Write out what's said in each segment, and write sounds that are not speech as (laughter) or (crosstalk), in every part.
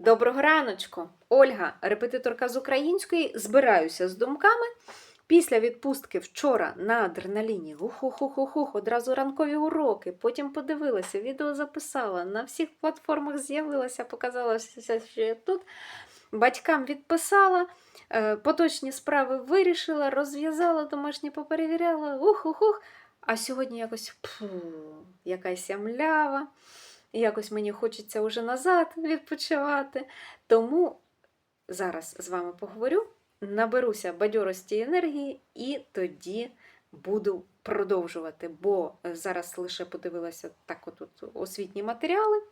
Доброго раночку! Ольга, репетиторка з української, збираюся з думками. Після відпустки вчора на адреналіні одразу ранкові уроки, потім подивилася, відео записала, на всіх платформах з'явилася, показалася, що я тут. Батькам відписала, е, поточні справи вирішила, розв'язала, домашні поперевіряла. А сьогодні якось пфу, якась млява. І якось мені хочеться вже назад відпочивати. Тому зараз з вами поговорю, наберуся бадьорості і енергії, і тоді буду продовжувати. Бо зараз лише подивилася так отут освітні матеріали,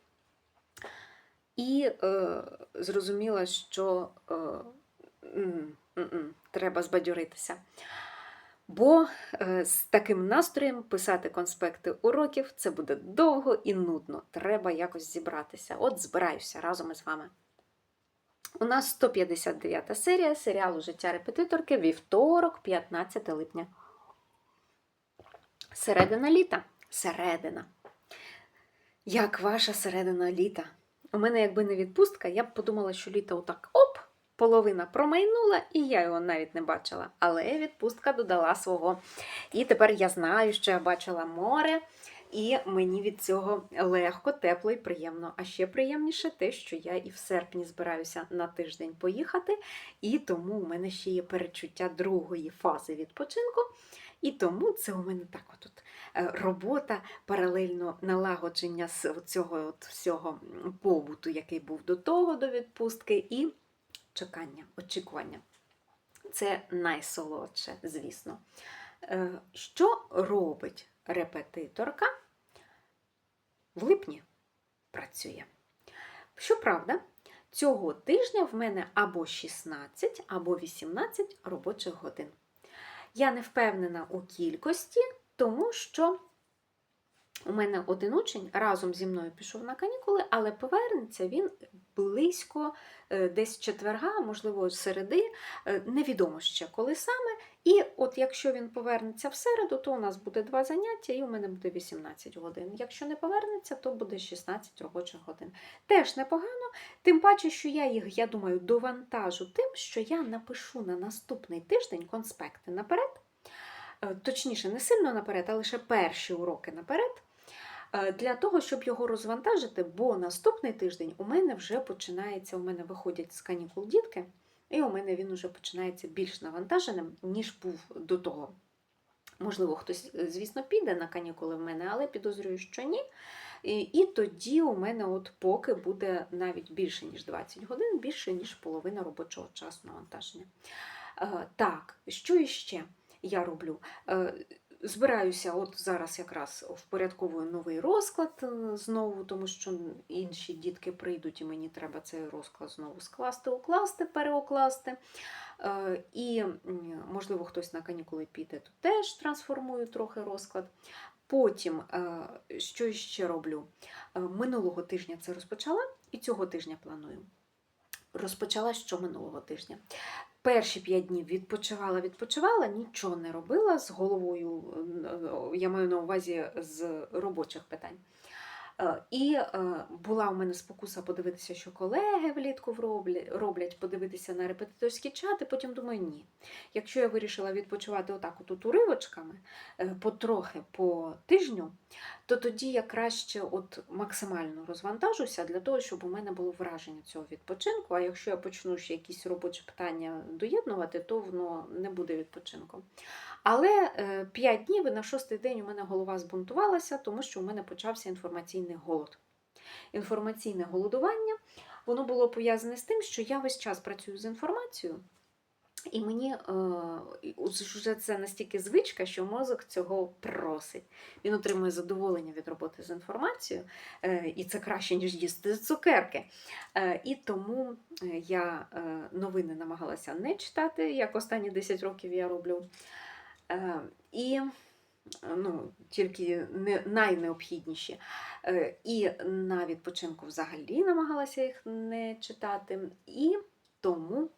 і е, зрозуміла, що е, м, м, м, треба збадьоритися. Бо е, з таким настроєм писати конспекти уроків це буде довго і нудно. Треба якось зібратися. От збираюся разом із вами. У нас 159 серія серіалу Життя репетиторки вівторок, 15 липня. Середина літа. Середина. Як ваша середина літа? У мене, якби не відпустка, я б подумала, що літо отак оп, половина промайнула, і я його навіть не бачила. Але відпустка додала свого. І тепер я знаю, що я бачила море, і мені від цього легко, тепло і приємно. А ще приємніше те, що я і в серпні збираюся на тиждень поїхати, і тому у мене ще є перечуття другої фази відпочинку. І тому це у мене так от е, робота, паралельно налагодження з цього от всього побуту, який був до того, до відпустки, і чекання, очікування. Це найсолодше, звісно. Е, Що робить репетиторка? В липні працює. Щоправда, цього тижня в мене або 16, або 18 робочих годин. Я не впевнена у кількості, тому що у мене один учень разом зі мною пішов на канікули, але повернеться він близько е, десь четверга, можливо, середи, е, невідомо ще коли саме. І от якщо він повернеться в середу, то у нас буде два заняття, і у мене буде 18 годин. Якщо не повернеться, то буде 16 робочих годин. Теж непогано, тим паче, що я їх, я думаю, довантажу тим, що я напишу на наступний тиждень конспекти наперед. Е, Точніше, не сильно наперед, а лише перші уроки наперед. Е, Для того, щоб його розвантажити, бо наступний тиждень у мене вже починається, у мене виходять з канікул дітки, і у мене він вже починається більш навантаженим, ніж був до того. Можливо, хтось, е, звісно, піде на канікули в мене, але підозрюю, що ні. І, і тоді у мене от поки буде навіть більше, ніж 20 годин, більше, ніж половина робочого часу навантаження. Е, Так, що іще я роблю? Е, Збираюся, от зараз якраз впорядковую новий розклад е, знову, тому що інші дітки прийдуть, і мені треба цей розклад знову скласти, укласти, переокласти. Е, І, можливо, хтось на канікули піде, то теж трансформую трохи розклад. Потім, е, що ще роблю? Минулого тижня це розпочала, і цього тижня планую. Розпочала що минулого тижня. Перші п'ять днів відпочивала, відпочивала, нічого не робила з головою, е, я маю на увазі з робочих питань. Е, І е, була у мене спокуса подивитися, що колеги влітку роблять, подивитися на репетиторські чати. Потім думаю, ні. Якщо я вирішила відпочивати отак от уривочками, е, потрохи по тижню, то тоді я краще от максимально розвантажуся для того, щоб у мене було враження цього відпочинку. А якщо я почну ще якісь робочі питання доєднувати, то воно не буде відпочинком. Але 5 днів і на шостий день у мене голова збунтувалася, тому що у мене почався інформаційний голод. Інформаційне голодування воно було пов'язане з тим, що я весь час працюю з інформацією. І мені е, вже це настільки звичка, що мозок цього просить. Він отримує задоволення від роботи з інформацією, е, і це краще, ніж їсти цукерки. Е, і тому я новини намагалася не читати, як останні 10 років я роблю. І ну, тільки не, найнеобхідніші. Е, і на відпочинку взагалі намагалася їх не читати. І тому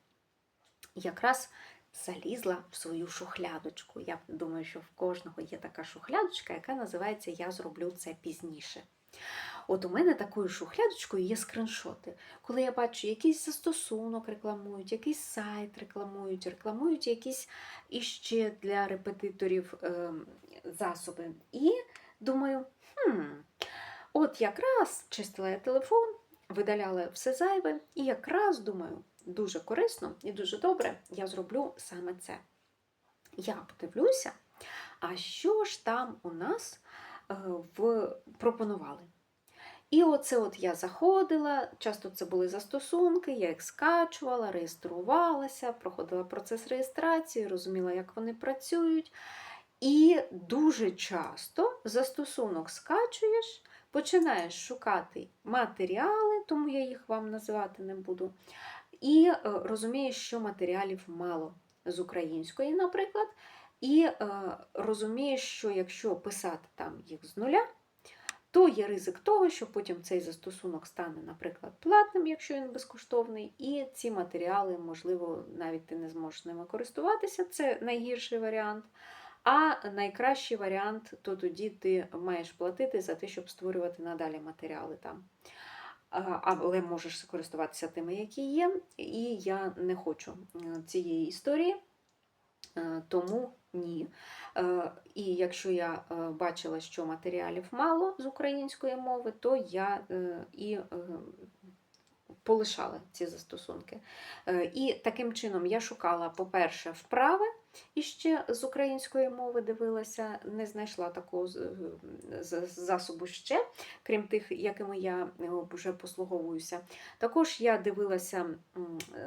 якраз залізла в свою шухлядочку. Я думаю, що в кожного є така шухлядочка, яка називається Я зроблю це пізніше. От у мене такою шухлядочкою є скриншоти. Коли я бачу, якийсь застосунок рекламують, якийсь сайт рекламують, рекламують якісь іще для репетиторів е, засоби. І думаю, хм, от якраз чистила я телефон, видаляла все зайве, і якраз думаю, дуже корисно і дуже добре я зроблю саме це. Я подивлюся, а що ж там у нас е, в... пропонували. І оце от я заходила, часто це були застосунки, я їх скачувала, реєструвалася, проходила процес реєстрації, розуміла, як вони працюють. І дуже часто застосунок скачуєш, починаєш шукати матеріали, тому я їх вам називати не буду. І е, розумієш, що матеріалів мало з української, наприклад. І е, розумієш, що якщо писати там їх з нуля, то є ризик того, що потім цей застосунок стане, наприклад, платним, якщо він безкоштовний, і ці матеріали, можливо, навіть ти не зможеш ними користуватися. Це найгірший варіант. А найкращий варіант то тоді ти маєш платити за те, щоб створювати надалі матеріали там. Але можеш користуватися тими, які є. І я не хочу е, цієї історії, тому ні. Е, І якщо я е, бачила, що матеріалів мало з української мови, то я е, і е, полишала ці застосунки. Е, І таким чином я шукала, по-перше, вправи. І ще з української мови дивилася, не знайшла такого засобу ще, крім тих, якими я е, вже послуговуюся. Також я дивилася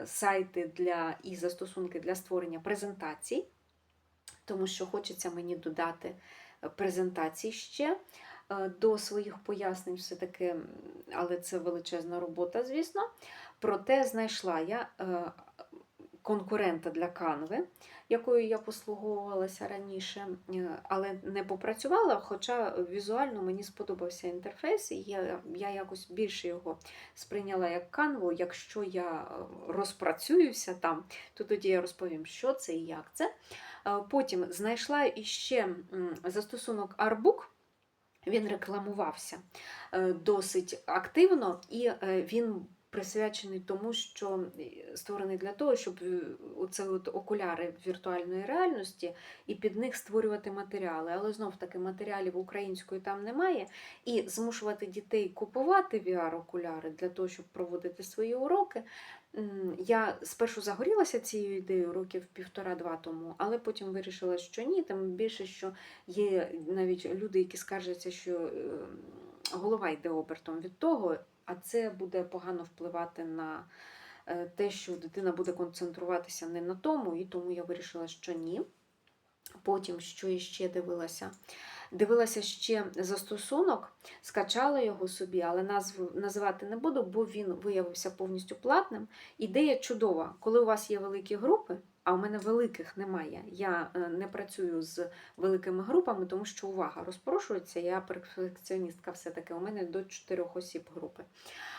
сайти для і застосунки для створення презентацій, тому що хочеться мені додати е, презентацій ще е, до своїх пояснень, все-таки, але це величезна робота, звісно. Проте знайшла я конкурента для канви, якою я послуговувалася раніше, е, але не попрацювала, хоча візуально мені сподобався інтерфейс, і я, я якось більше його сприйняла як канву. Якщо я е, розпрацююся там, то тоді я розповім, що це і як це. Е, Потім знайшла іще застосунок Artbook. Він рекламувався досить активно, і він присвячений тому, що створений для того, щоб е, оце от окуляри віртуальної реальності і під них створювати матеріали. Але знов таки матеріалів української там немає. І змушувати дітей купувати VR-окуляри для того, щоб проводити свої уроки. Я спершу загорілася цією ідеєю років півтора-два тому, але потім вирішила, що ні, тим більше, що є навіть люди, які скаржаться, що е, голова йде обертом від того, а це буде погано впливати на е, те, що дитина буде концентруватися не на тому, і тому я вирішила, що ні. Потім, що я ще дивилася? Дивилася ще застосунок, скачала його собі, але назву називати не буду, бо він виявився повністю платним. Ідея чудова, коли у вас є великі групи, а у мене великих немає. Я е, не працюю з великими групами, тому що увага розпрошується. Я перфекціоністка все-таки, у мене до 4 осіб групи.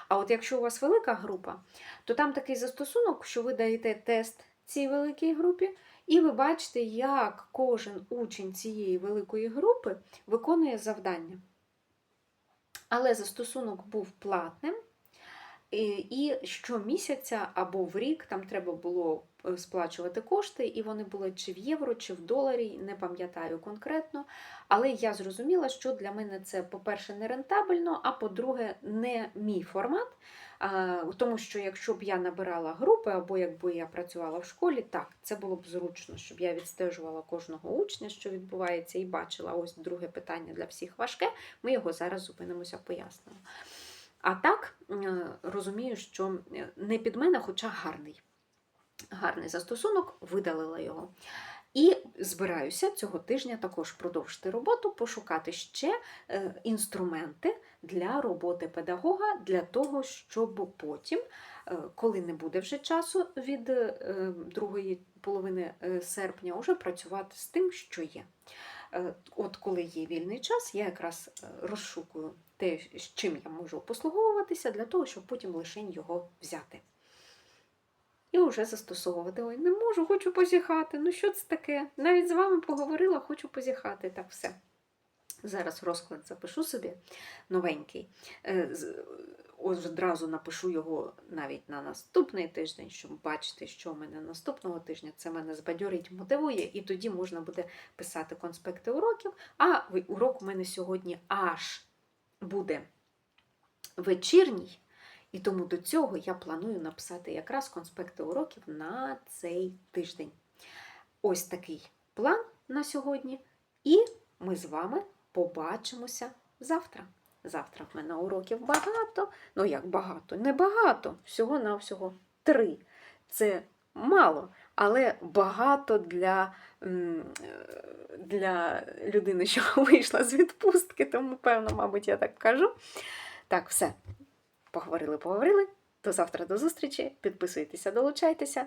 А от якщо у вас велика група, то там такий застосунок, що ви даєте тест цій великій групі, і ви бачите, як кожен учень цієї великої групи виконує завдання. Але застосунок був платним, і щомісяця або в рік там треба було е, сплачувати кошти, і вони були чи в євро, чи в доларі, не пам'ятаю конкретно. Але я зрозуміла, що для мене це, по-перше, не рентабельно, а по-друге, не мій формат. А, Тому що якщо б я набирала групи, або якби я працювала в школі, так, це було б зручно, щоб я відстежувала кожного учня, що відбувається, і бачила ось друге питання для всіх важке. Ми його зараз зупинимося, пояснимо. А так е, розумію, що е, не під мене, хоча гарний. Гарний застосунок, видалила його. І збираюся цього тижня також продовжити роботу, пошукати ще е, інструменти для роботи педагога, для того, щоб потім, е, коли не буде вже часу від е, другої половини серпня, вже працювати з тим, що є. От коли є вільний час, я якраз розшукую те, з чим я можу послуговуватися, для того, щоб потім лише його взяти. І вже застосовувати. Ой, не можу, хочу позіхати. Ну що це таке? Навіть з вами поговорила, хочу позіхати. Так все. Зараз розклад запишу собі новенький. Е, одразу напишу його навіть на наступний тиждень, щоб бачити, що в мене наступного тижня. Це мене збадьорить, мотивує, і тоді можна буде писати конспекти уроків. А урок у мене сьогодні аж буде вечірній, і тому до цього я планую написати якраз конспекти уроків на цей тиждень. Ось такий план на сьогодні. І ми з вами побачимося завтра. Завтра в мене уроків багато. Ну як багато? Не багато. Всього-навсього три. Це мало, але багато для, для людини, що (laughs) вийшла з відпустки, тому, певно, мабуть, я так кажу. Так, все. Поговорили, поговорили. До завтра, до зустрічі. Підписуйтеся, долучайтеся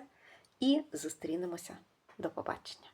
і зустрінемося. До побачення.